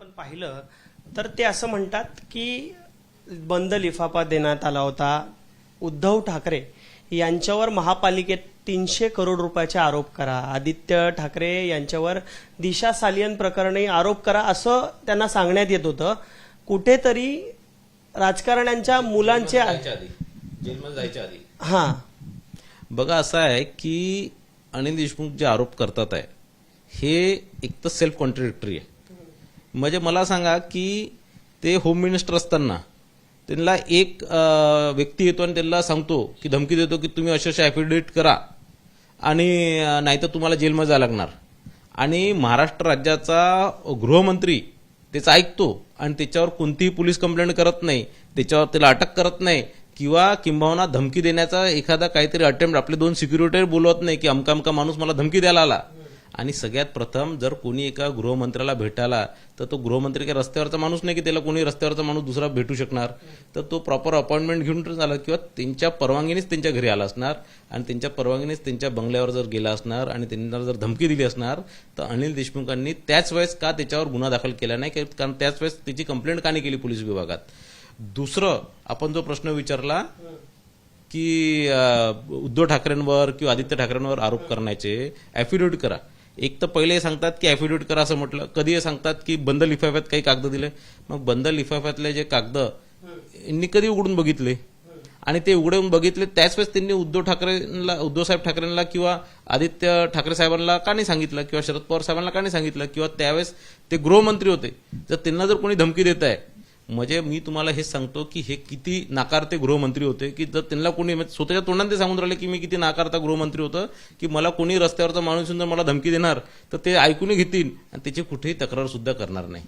आपण पाहिलं तर ते असं म्हणतात की बंद लिफाफा देण्यात आला होता. उद्धव ठाकरे यांच्यावर महापालिकेत तीनशे करोड रुपयाचे आरोप करा. आदित्य ठाकरे यांच्यावर दिशा सालियन प्रकरणी आरोप करा असं त्यांना सांगण्यात येत होतं. कुठेतरी राजकारण्यांच्या मुलांचे जायच्या आधी. जेलमध्ये जायच्या आधी. हा. बघा असं आहे की अनिल देशमुख जे आरोप करतात आहे हे एक तर सेल्फ कॉन्ट्रडिक्टरी आहे. म्हणजे मला सांगा की ते होम मिनिस्टर असताना त्यांना एक व्यक्ती येतो आणि त्यांना सांगतो की धमकी देतो की तुम्ही अशा अशा ॲफिडेविट करा आणि नाहीतर तुम्हाला जेलमध्ये जायला लागणार. आणि महाराष्ट्र राज्याचा गृहमंत्री त्याचं ऐकतो आणि त्याच्यावर कोणतीही पोलीस कंप्लेंट करत नाही. त्याच्यावर त्याला अटक करत नाही. किंवा किंबहुना धमकी देण्याचा एखादा काहीतरी अटेम्प्ट आपले दोन सिक्युरिटी बोलवत नाही की अमका अमका माणूस मला धमकी द्यायला आला. आणि सगळ्यात प्रथम जर कोणी एका गृहमंत्र्याला भेटायला तर तो गृहमंत्री काही रस्त्यावरचा माणूस नाही की त्याला कोणी रस्त्यावरचा माणूस दुसरा भेटू शकणार. तर तो प्रॉपर अपॉइंटमेंट घेऊन आला किंवा त्यांच्या परवानगीनेच त्यांच्या घरी आला असणार आणि त्यांच्या परवानगीनेच त्यांच्या बंगल्यावर जर गेला असणार आणि त्यांना जर धमकी दिली असणार तर अनिल देशमुखांनी त्याच वेळेस का त्याच्यावर गुन्हा दाखल केला नाही? की- कारण त्याच वेळेस त्याची कंप्लेंट का नाही केली पोलीस विभागात? दुसरं आपण जो प्रश्न विचारला की उद्धव ठाकरेंवर किंवा आदित्य ठाकरेंवर आरोप करण्याचे ॲफिडेविट करा. एक तर पहिले सांगतात की ॲफिडेविट करा असं म्हटलं. कधी सांगतात की बंद लिफाफ्यात काही कागद दिले. मग बंद लिफाफ्यातले जे कागद यांनी कधी उघडून बघितले? आणि ते उघडून बघितले त्याच वेळेस त्यांनी उद्धव ठाकरेंना उद्धव साहेब ठाकरेंना किंवा आदित्य ठाकरे साहेबांना का नाही सांगितलं? किंवा शरद पवार साहेबांना का नाही सांगितलं? किंवा त्यावेळेस ते गृहमंत्री होते. तर त्यांना जर कोणी धमकी देत आहे म्हणजे मी तुम्हाला हे सांगतो की हे किती नाकारते गृहमंत्री होते की जर त्यांना कोणी म्हणजे स्वतःच्या तोंडाने ते सांगून राहिले की मी किती नाकारता गृहमंत्री होतं की मला कोणी रस्त्यावरचा माणूस येऊन जर मला धमकी देणार तर ते ऐकून घेतील आणि त्याची कुठेही तक्रार सुद्धा करणार नाही.